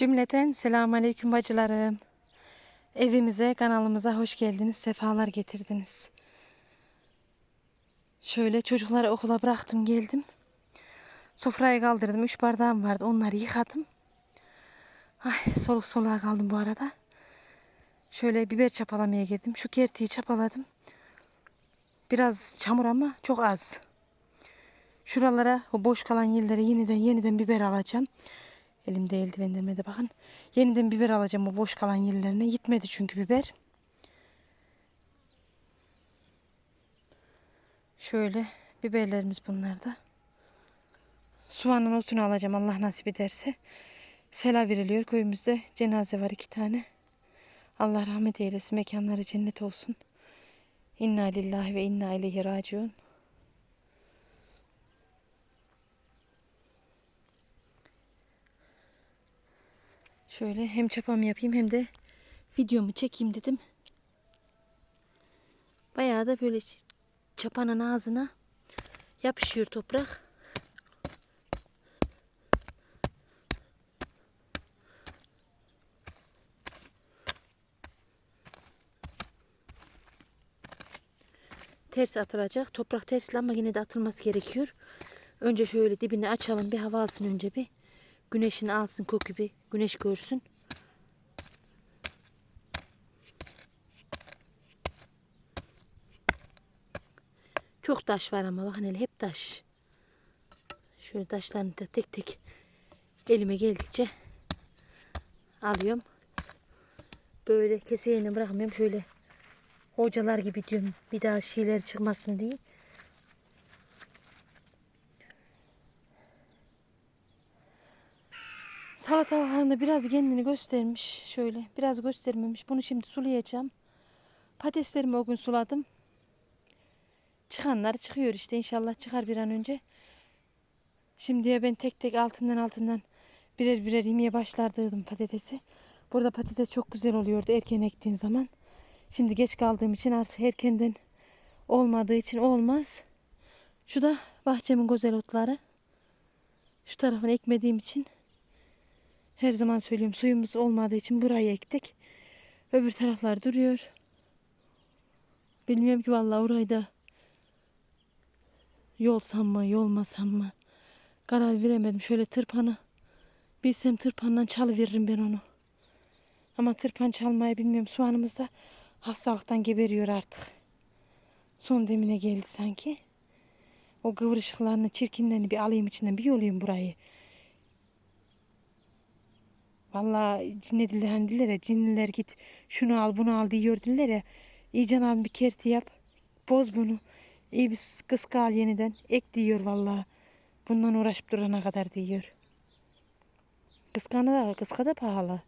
Cümleten selamun aleyküm bacılarım. Evimize, kanalımıza hoş geldiniz. Sefalar getirdiniz. Şöyle çocukları okula bıraktım geldim. Sofrayı kaldırdım. Üç bardağım vardı. Onları yıkadım. Ay soluk soluğa kaldım bu arada. Şöyle biber çapalamaya girdim. Şu kertiyi çapaladım. Biraz çamur ama çok az. Şuralara o boş kalan yerlere yeniden yeniden biber alacağım. Elimde eldivenlerime de bakın. Yeniden biber alacağım o boş kalan yerlerine. Gitmedi çünkü biber. Şöyle biberlerimiz bunlar da. Soğanın otunu alacağım Allah nasip ederse. Sela veriliyor. Köyümüzde cenaze var iki tane. Allah rahmet eylesin. Mekanları cennet olsun. İnna lillahi ve inna ileyhi raciun. Şöyle hem çapamı yapayım hem de videomu çekeyim dedim. Bayağı da böyle çapanın ağzına yapışıyor toprak. Ters atılacak. Toprak tersli ama yine de atılması gerekiyor. Önce şöyle dibini açalım bir hava alsın önce bir. Güneşini alsın koku bir. Güneş görsün. Çok taş var ama bakın hele hep taş. Şöyle taşlarını da tek tek elime geldikçe alıyorum. Böyle keseğini bırakmıyorum. Şöyle hocalar gibi diyorum. Bir daha şeyler çıkmasın diye. Salatalarında biraz kendini göstermiş. Şöyle biraz göstermemiş. Bunu şimdi sulayacağım. Patateslerimi o gün suladım. Çıkanlar çıkıyor işte. İnşallah çıkar bir an önce. Şimdiye ben tek tek altından altından birer birer yemeye başlardıydım patatesi. Burada patates çok güzel oluyordu erken ektiğin zaman. Şimdi geç kaldığım için artık erkenden olmadığı için olmaz. Şu da bahçemin güzel otları. Şu tarafını ekmediğim için her zaman söylüyorum suyumuz olmadığı için burayı ektik. Öbür taraflar duruyor. Bilmiyorum ki vallahi orayı da yolsam mı yolmasam mı karar veremedim. Şöyle tırpanı bilsem tırpandan çalıveririm ben onu. Ama tırpan çalmayı bilmiyorum. Soğanımız da hastalıktan geberiyor artık. Son demine geldi sanki. O kıvırışıklarını, çirkinlerini bir alayım içinden bir yolayım burayı. Vallahi ne diller hani diller ya cinliler git şunu al bunu al diyor diller ya. İyice al bir kerti yap. Boz bunu. İyi bir kıska al yeniden. Ek diyor vallahi. Bundan uğraşıp durana kadar diyor. Kıskanı da kıska da pahalı.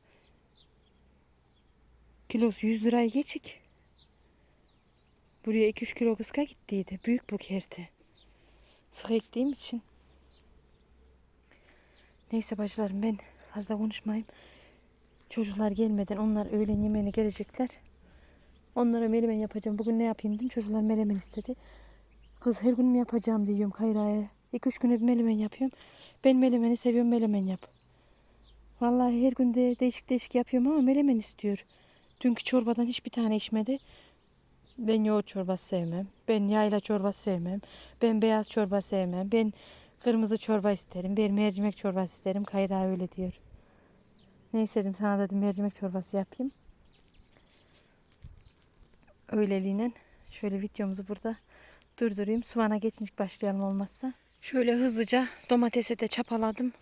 Kilosu 100 liraya geçik. Buraya 2-3 kilo kıska gittiydi. Büyük bu kerti. Sık ektiğim için. Neyse bacılarım ben fazla konuşmayayım. Çocuklar gelmeden onlar öğlen yemeğine gelecekler. Onlara melemen yapacağım. Bugün ne yapayım dedim. Çocuklar melemen istedi. Kız her gün mü yapacağım diyorum Kayra'ya. 2-3 güne bir melemen yapıyorum. Ben melemeni seviyorum melemen yap. Vallahi her gün de değişik değişik yapıyorum ama melemen istiyor. Dünkü çorbadan hiçbir tane içmedi. Ben yoğurt çorbası sevmem. Ben yayla çorbası sevmem. Ben beyaz çorba sevmem. Ben kırmızı çorba isterim. Ben mercimek çorbası isterim. Kayra öyle diyor. Ne istedim sana dedim mercimek çorbası yapayım. Öyleliğine şöyle videomuzu burada durdurayım. Soğana geçince başlayalım olmazsa. Şöyle hızlıca domatesi de çapaladım.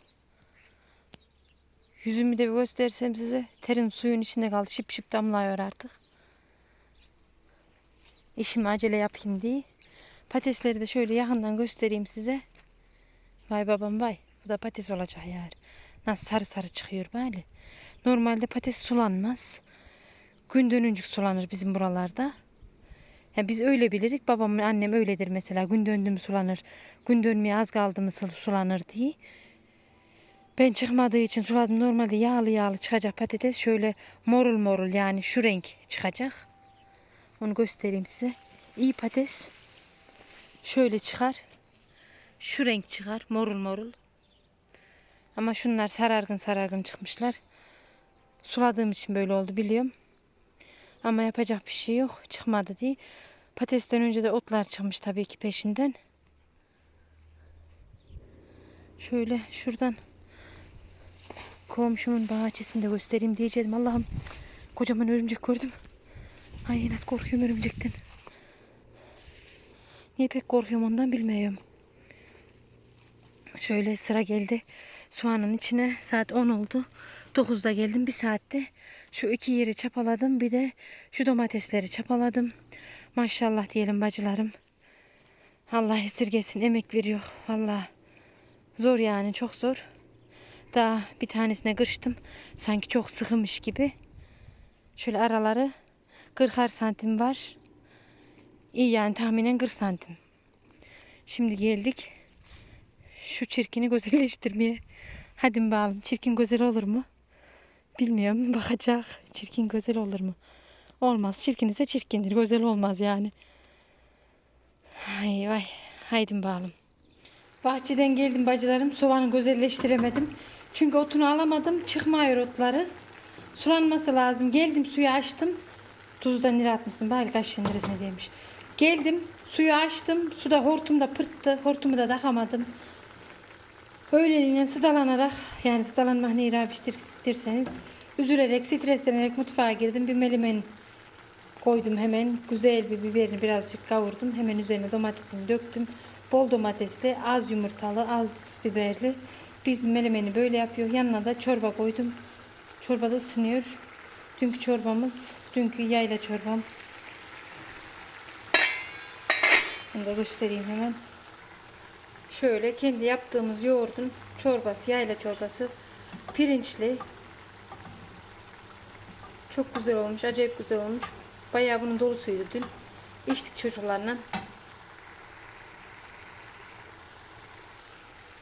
Yüzümü de bir göstersem size. Terin suyun içinde kaldı. Şıp şıp damlıyor artık. İşimi acele yapayım diye. Patatesleri de şöyle yakından göstereyim size. Vay babam vay. Bu da patates olacak yani. Nasıl sarı sarı çıkıyor böyle. Normalde patates sulanmaz. Gün dönüncük sulanır bizim buralarda. Ya biz öyle bilirik. Babam annem öyledir mesela. Gün döndü mü sulanır. Gün dönmeye az kaldı mı sulanır diye. Ben çıkmadığı için suladım. Normalde yağlı yağlı çıkacak patates. Şöyle morul morul yani şu renk çıkacak. Onu göstereyim size. İyi patates şöyle çıkar. Şu renk çıkar. Morul morul. Ama şunlar sarargın sarargın çıkmışlar. Suladığım için böyle oldu biliyorum. Ama yapacak bir şey yok. Çıkmadı diye. Patatesten önce de otlar çıkmış tabii ki peşinden. Şöyle şuradan komşumun bahçesinde göstereyim diyeceğim. Allah'ım kocaman örümcek gördüm. Ay nasıl korkuyorum örümcekten. Niye pek korkuyorum ondan bilmiyorum. Şöyle sıra geldi. Soğanın içine saat 10 oldu. 9'da geldim. Bir saatte şu iki yeri çapaladım. Bir de şu domatesleri çapaladım. Maşallah diyelim bacılarım. Allah esirgesin emek veriyor. Vallahi zor yani çok zor. Daha bir tanesine kırıştım. Sanki çok sıkımış gibi. Şöyle araları 40'ar santim var. İyi yani tahminen 40 santim. Şimdi geldik şu çirkini güzelleştirmeye. Hadi bakalım çirkin güzel olur mu? Bilmiyorum bakacak. Çirkin güzel olur mu? Olmaz. Çirkin ise çirkindir. Güzel olmaz yani. Ay vay. Haydi bakalım. Bahçeden geldim bacılarım. Soğanı güzelleştiremedim. Çünkü otunu alamadım. Çıkmıyor otları. Sulanması lazım. Geldim suyu açtım. Tuzdan nire atmışsın. Bari kaşığın neresine demiş. Geldim suyu açtım. Suda hortumda pırttı. Hortumu da takamadım. Öyleliğine sıdalanarak yani sıdalanmak ne irabiştirseniz üzülerek streslenerek mutfağa girdim. Bir melimen koydum hemen. Güzel bir biberini birazcık kavurdum. Hemen üzerine domatesini döktüm. Bol domatesli, az yumurtalı, az biberli. Biz melemeni böyle yapıyor. Yanına da çorba koydum. Çorba da ısınıyor. Dünkü çorbamız, dünkü yayla çorbam. Bunu da göstereyim hemen. Şöyle kendi yaptığımız yoğurdun çorbası, yayla çorbası. Pirinçli. Çok güzel olmuş, acayip güzel olmuş. Bayağı bunun dolusuydu dün. İçtik çocuklarla.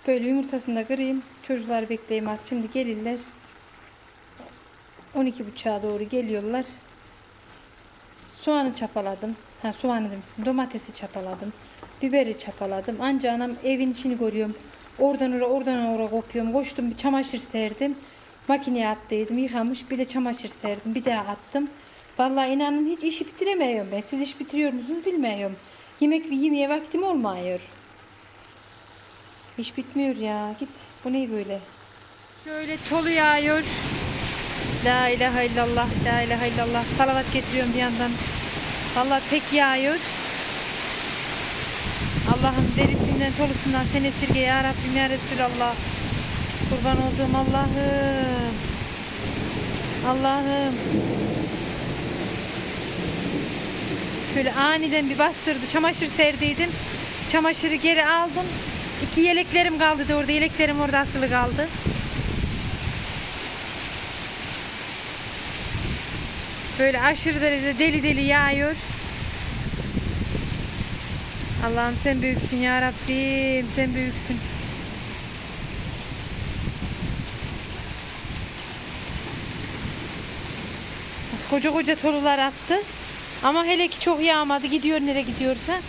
Böyle yumurtasını da kırayım. Çocuklar bekleyeyim. Şimdi gelirler. 12.30'a doğru geliyorlar. Soğanı çapaladım. Ha soğanı demiştim. Domatesi çapaladım. Biberi çapaladım. Anca anam evin içini görüyorum. Oradan oraya oradan oraya kopuyorum. Koştum bir çamaşır serdim. Makineye attıydım. Yıkamış. Bir de çamaşır serdim. Bir daha attım. Vallahi inanın hiç işi bitiremiyorum ben. Siz iş bitiriyor musunuz bilmiyorum. Yemek yemeye vaktim olmuyor. İş bitmiyor ya. Git. Bu ne böyle? Şöyle tolu yağıyor. La ilahe illallah, la ilahe illallah. Salavat getiriyorum bir yandan. Vallahi pek yağıyor. Allah'ım derisinden tolusundan sen esirge ya Rabbim ya Resulallah. Kurban olduğum Allah'ım. Allah'ım. Şöyle aniden bir bastırdı. Çamaşır serdiydim. Çamaşırı geri aldım. İki yeleklerim kaldı da orada. Yeleklerim orada asılı kaldı. Böyle aşırı derecede deli deli yağıyor. Allah'ım sen büyüksün ya Rabbim. Sen büyüksün. Koca koca torular attı. Ama hele ki çok yağmadı. Gidiyor nereye gidiyorsa.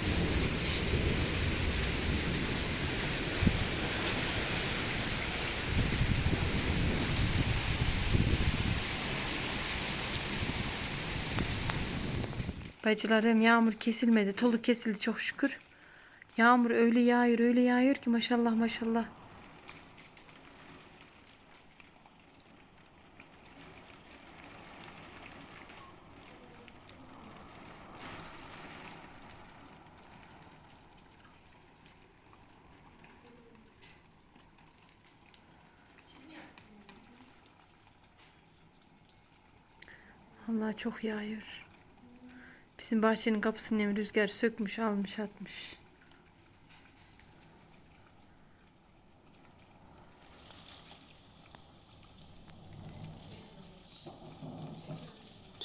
Bacılarım yağmur kesilmedi. Tolu kesildi çok şükür. Yağmur öyle yağıyor öyle yağıyor ki maşallah maşallah. Allah çok yağıyor. Bizim bahçenin kapısını hem rüzgar sökmüş almış atmış.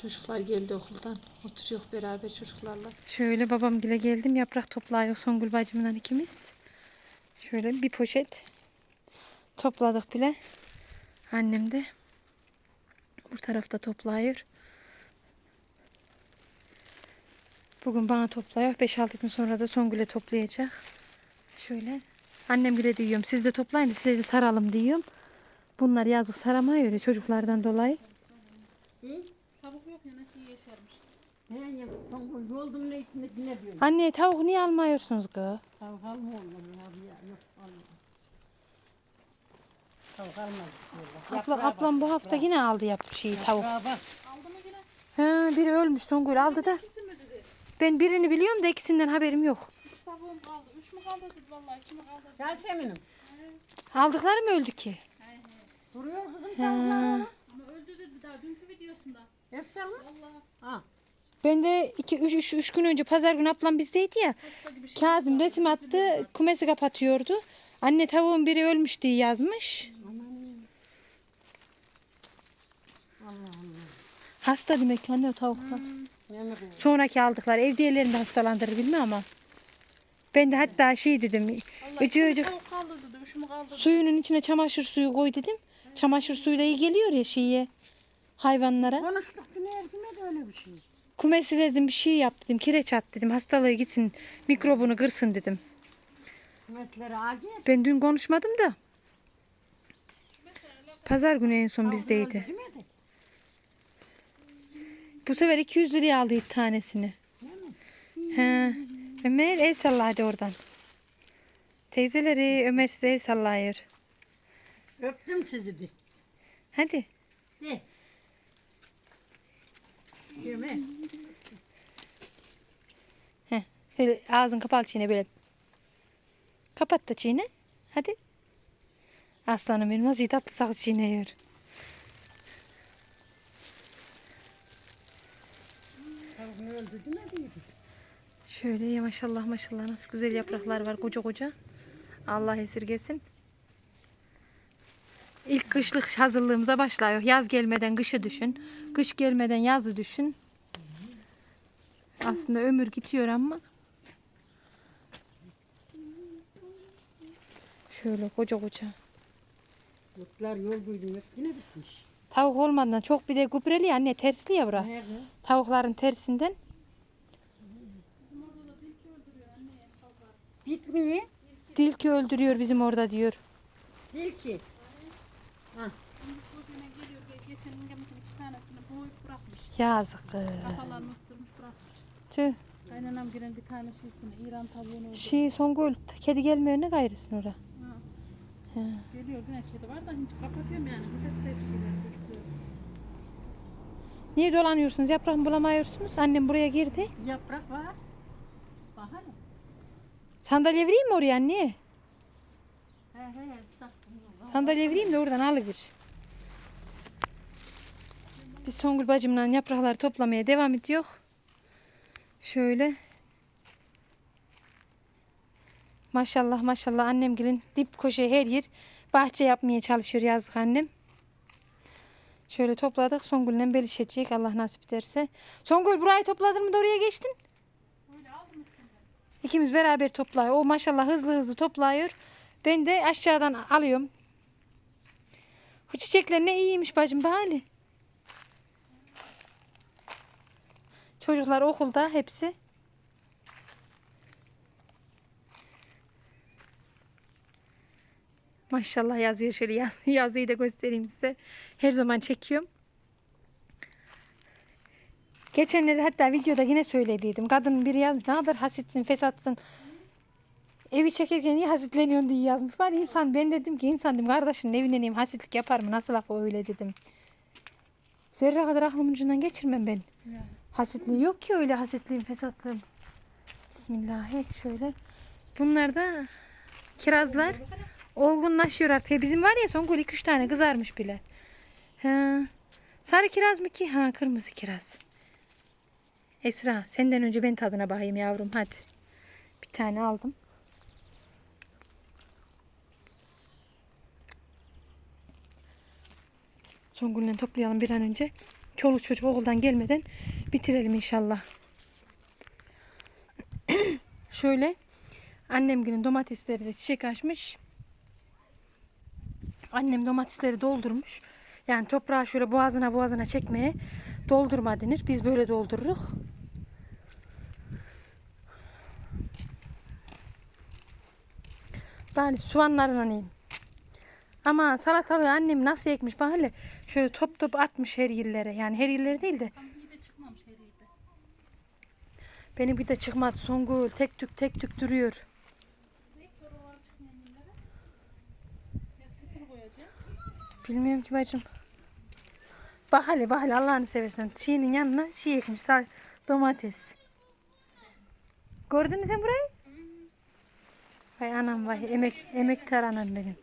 Çocuklar geldi okuldan. Oturuyor beraber çocuklarla. Şöyle babam gile geldim. Yaprak toplayıyor Songül bacımla ikimiz. Şöyle bir poşet topladık bile. Annem de bu tarafta toplayıyor. Bugün bana topluyor. 5-6 gün sonra da Songül'e toplayacak. Şöyle. Annem bile diyorum. Siz de toplayın da size de saralım diyorum. Bunlar yazık saramıyor öyle çocuklardan dolayı. İyi. Tavuk yok ya nasıl yeşermiş. He ya. Tam yoldum ne ne ne diyorsun? Anne tavuk niye almıyorsunuz kız? Tavuk ya. Yok alma. Tavuk almadık diyorlar. Ablam, bu hafta yine aldı yap şeyi tavuk. Aldı mı yine? Ha, biri ölmüş Songül aldı da. Ben birini biliyorum da ikisinden haberim yok. Üç tavuğum kaldı. Üç mü kaldı dedi vallahi. İki mi kaldı? Yasemin'im. Aldıkları mı öldü ki? He he. Duruyor kızım tavuklar. Ama öldü dedi daha dünkü videosunda. Esra mı? Vallahi Ha. Ben de 2 3 3 3 gün önce pazar günü ablam bizdeydi ya. şey. Kazım resim attı, kumesi kapatıyordu. Anne tavuğun biri ölmüş diye yazmış. Aman. Allah Allah. Hasta demek ki anne o tavuklar. Kızım? Sonraki aldıklar ev diğerlerini de hastalandırır bilmem ama. Ben de hatta şey dedim. Icı dedi. suyunun içine çamaşır suyu koy dedim. Çamaşır suyu da iyi geliyor ya şeye hayvanlara. Konuştuk evime de öyle bir şey. Kumesi dedim bir şey yap dedim. Kireç at dedim. Hastalığı gitsin. Mikrobunu kırsın dedim. Mesleri acil. Ben dün konuşmadım da. Pazar günü en son bizdeydi. Bu sefer 200 liraya aldı ilk tanesini. He. Ömer el salla hadi oradan. Teyzeleri Ömer size el sallayır. Öptüm sizi de. Hadi. De. Yeme. Heh. Şöyle ağzın kapalı çiğne böyle. Kapat da çiğne. Hadi. Aslanım benim nasıl iyi tatlı sakız çiğniyor. Tavuk öldü demediydi. Şöyle ya maşallah maşallah nasıl güzel yapraklar var koca koca. Allah esirgesin. İlk kışlık hazırlığımıza başlıyor. Yaz gelmeden kışı düşün. Kış gelmeden yazı düşün. Aslında ömür gidiyor ama. Şöyle koca koca. Yurtlar yol duydum hep yine bitmiş. Tavuk olmadan çok bir de gübreli ya anne tersli ya bura. Nerede? Tavukların tersinden. Bitmiyor. Dilki öldürüyor bizim orada diyor. Değil ki. Ha. Yazık. Kafalarını ısırmış bırakmış. Tüh. Kaynanam giren bir tane şeysini. İran tavuğunu öldürdü. Şey Songül kedi gelmiyor ne gayrısın orada. He. Geliyor yine kedi var da hiç kapatıyorum yani. Nefeste bir şeyler. Niye dolanıyorsunuz? Yaprak mı bulamıyorsunuz? Annem buraya girdi. Yaprak var. Bakalım. Sandalye vereyim mi oraya anne? He he. Sandalye vereyim de oradan alıver. Biz Songül bacımla yaprakları toplamaya devam ediyor. Şöyle. Maşallah maşallah annem gelin dip köşe her yer bahçe yapmaya çalışıyor yazık annem. Şöyle topladık. Songül'le belişecek Allah nasip ederse. Songül burayı topladın mı da oraya geçtin? İkimiz beraber toplayıyor. O maşallah hızlı hızlı topluyor. Ben de aşağıdan alıyorum. Bu çiçekler ne iyiymiş bacım bari. Çocuklar okulda hepsi. Maşallah yazıyor şöyle yaz, yazıyı da göstereyim size. Her zaman çekiyorum. Geçenlerde hatta videoda yine söylediydim. Kadın biri yazmış ne kadar hasitsin fesatsın. Evi çekerken niye hasitleniyorsun diye yazmış. Ben insan ben dedim ki insan dedim kardeşinin evine neyim hasitlik yapar mı? Nasıl laf o öyle dedim. Zerre kadar aklımın ucundan geçirmem ben. Yani. Hasitliği yok ki öyle hasitliğim fesatlığım. Bismillahi şöyle. Bunlar da kirazlar olgunlaşıyor artık. Bizim var ya son gol 2-3 tane kızarmış bile. Ha. Sarı kiraz mı ki? Ha kırmızı kiraz. Esra senden önce ben tadına bakayım yavrum hadi. Bir tane aldım. Songül'le toplayalım bir an önce. Çoluk çocuk okuldan gelmeden bitirelim inşallah. Şöyle annem günün domatesleri de çiçek açmış. Annem domatesleri doldurmuş. Yani toprağı şöyle boğazına boğazına çekmeye doldurma denir. Biz böyle doldururuz. Bari soğanlarla yiyeyim. Ama salatalığı annem nasıl ekmiş bak hele. Şöyle top top atmış her yerlere. Yani her yerlere değil de. Tam iyi de çıkmamış her yerde. Benim bir de çıkmadı Songül. Tek tük tek tük duruyor. Ne oralar çıkmayan yerlere? Ya stil koyacağım. Bilmiyorum ki bacım. Bak hele bak hele Allah'ını seversen. Şeyinin yanına şey ekmiş. Domates. Gördün mü sen burayı? Vay anam vay. Emek, emektar anam benim.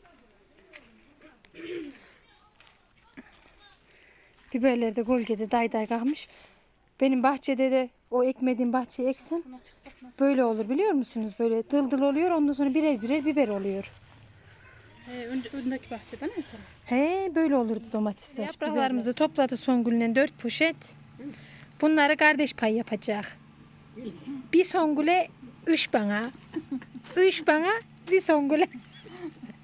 Biberler de gölgede day day kalmış. Benim bahçede de o ekmediğim bahçeyi eksem böyle olur biliyor musunuz? Böyle dıl dıl oluyor ondan sonra birer birer biber oluyor. He, önce, öndeki bahçede ne sen? He böyle olurdu domatesler. Yapraklarımızı topladı Songül'le dört poşet. Bunları kardeş pay yapacak. Bir Songül'e üç bana. üç bana bir Songül'e.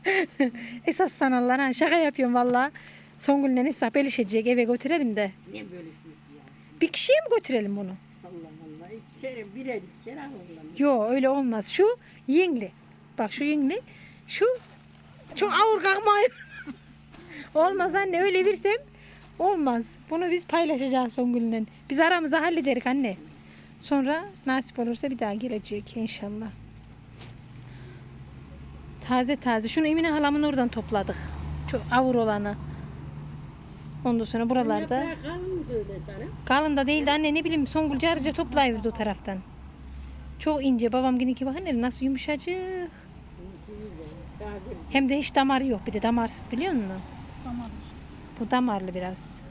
Esas sanallar ha şaka yapıyorum valla. Songül'le hesap elişecek eve götürelim de. Niye böyle şey ya? Bir kişiye mi götürelim bunu? Allah Allah. İkişer, birer ikişer al oğlum. Yo öyle olmaz. Şu yengli. Bak şu yengli. Şu çok ağır kalkmayın. olmaz anne öyle versem olmaz. Bunu biz paylaşacağız Songül'le. Biz aramızda hallederik anne. Sonra nasip olursa bir daha gelecek inşallah. Taze taze. Şunu Emine halamın oradan topladık. Çok avur olanı. Ondan sonra buralarda. Kalın da değil de anne ne bileyim Songül carıca toplayıverdi o taraftan. Çok ince. Babam ki bak anne nasıl yumuşacık. Hem de hiç damarı yok. Bir de damarsız biliyor musun? Tamam. Bu damarlı biraz.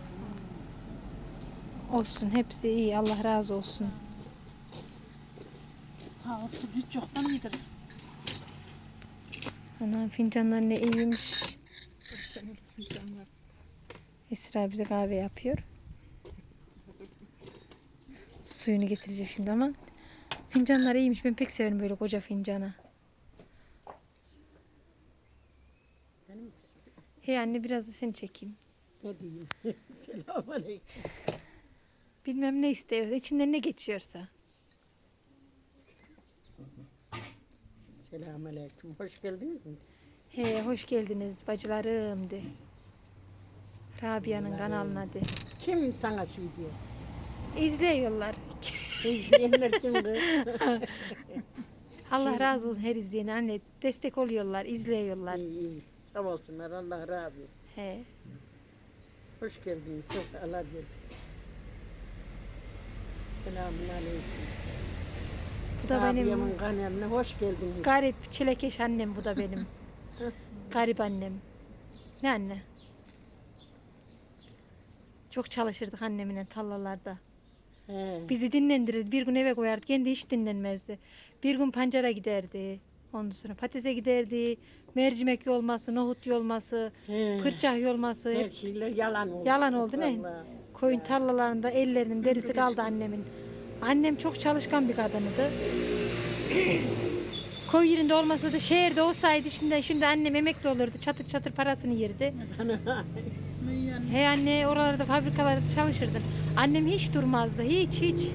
Olsun hepsi iyi. Allah razı olsun. Sağ olsun hiç yoktan iyidir. Anam fincanlar ne iyiymiş. Esra bize kahve yapıyor. Suyunu getirecek şimdi ama. Fincanlar iyiymiş. Ben pek severim böyle koca fincana. Benim Hey anne biraz da seni çekeyim. ne diyeyim? Selamünaleyküm. Bilmem ne istiyorsa, içinden ne geçiyorsa. Selamünaleyküm. Hoş geldiniz mi? He, hoş geldiniz bacılarım de. Rabia'nın kanalına de. Kim sana şey diyor? İzliyorlar. İzleyenler kim kız? Allah razı olsun her izleyene anne. Destek oluyorlar, izliyorlar. İyi, iyi. Sağ olsunlar. Allah razı olsun. He. Hoş geldiniz. Çok Allah geldi. Selamünaleyküm. Bu da benim Rabia'mın kanalına hoş geldiniz. garip çilekeş annem bu da benim. garip annem. Ne anne? Çok çalışırdık annemle tallalarda. He. Bizi dinlendirirdi. Bir gün eve koyardı. Kendi hiç dinlenmezdi. Bir gün pancara giderdi. Ondan sonra patatese giderdi. Mercimek yolması, nohut yolması, He. pırçak yolması. Her Hep şeyler yalan oldu. yalan oldu ne? Vallahi. Koyun tarlalarında ellerinin derisi kaldı annemin. Annem çok çalışkan bir kadınıydı. Koy yerinde olmasa da şehirde olsaydı şimdi, şimdi annem emekli olurdu. Çatır çatır parasını yerdi. He anne oralarda fabrikalarda çalışırdın. Annem hiç durmazdı. Hiç hiç.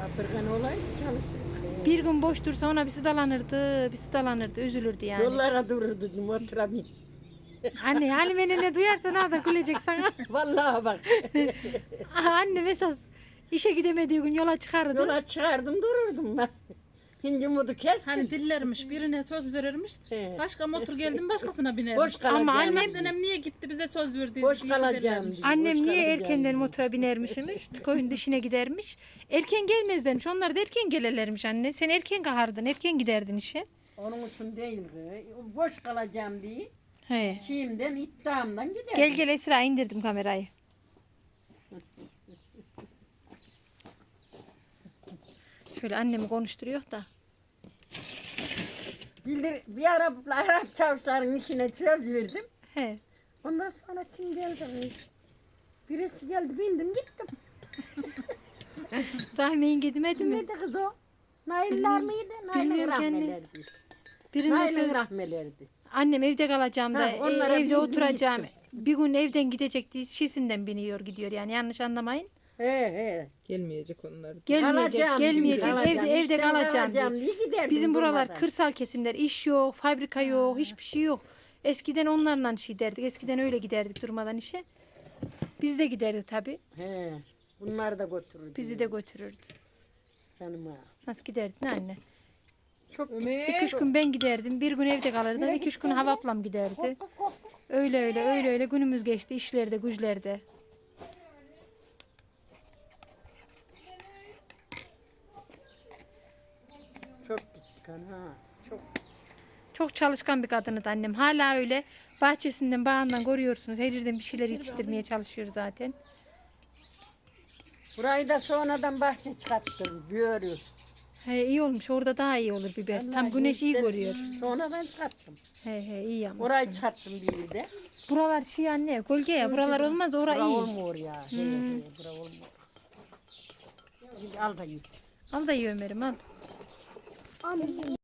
Kapırgan olaydı çalışırdık. Bir gün boş dursa ona bir sıdalanırdı, bir sıdalanırdı, üzülürdü yani. Yollara dururdu bin. Anne Halime'nin ne duyarsa ne da gülecek sana. Vallahi bak. Aha, Annem esas işe gidemediği gün yola çıkardı. Yola çıkardım dururdum ben. Hindi mudu kestim. Hani dillermiş birine söz verirmiş. He. Başka motor geldim başkasına binermiş. Boş kalacağım. Ama annem- Annem niye gitti bize söz verdi. Boş diye kalacağım. Annem Boş niye kalacağım erkenden motora binermişmiş, koyun dışına gidermiş. Erken gelmezlermiş, onlar da erken gelirlermiş anne. Sen erken kahardın, erken giderdin işe. Onun için değil. kız. Boş kalacağım diye. He. Şeyimden iddiamdan gider. Gel gel Esra indirdim kamerayı. Şöyle annemi konuşturuyor da. Bildir, bir Arap, Arap çavuşların işine söz verdim. He. Ondan sonra kim geldi? Birisi geldi bindim gittim. Rahime yenge demedi mi? Kimdi kız o? Nailler miydi? Nail'in bilmiyorum anne. rahmelerdi. Birine Nail'in söyle. rahmelerdi. Annem evde kalacağım da Ha, e, onlara evde oturacağım. Bir gün evden gidecek diye şişinden biniyor gidiyor yani yanlış anlamayın. He he. Gelmeyecek onlar. Gelmeyecek, Kalacağım gelmeyecek. diye, Evde kalacağım. evde İşten kalacağım. diye. giderdim Bizim buralar durmadan. kırsal kesimler, iş yok, fabrika yok, hiçbir şey yok. Eskiden onlarla şey derdik. Eskiden öyle giderdik durmadan işe. Biz de giderdik tabi. He. Bunlar da götürürdü. Bizi de götürürdü. Canım ha. Nasıl giderdin anne? Çok İki üç gün ben giderdim. Bir gün evde kalırdım. iki üç gün hava ablam giderdi. Öyle öyle öyle öyle günümüz geçti. işlerde güçlerde. Gittik ha. Çok. Çok çalışkan bir kadındı annem. Hala öyle. Bahçesinden bağından görüyorsunuz. Her yerden bir şeyler yetiştirmeye çalışıyor zaten. Burayı da sonradan bahçe çıkarttım. Büyürü. He, iyi olmuş. Orada daha iyi olur biber. Tam güneş iyi görüyor. Sonradan çıkarttım. He he iyi yapmışsın. Orayı çıkarttım bir de. Buralar şey anne. Gölge ya. Buralar olmaz. Ora Bura iyi. olmuyor ya. He, he, bura olmuyor. Al da yiyeyim. Al da iyi Ömer'im al. Amin.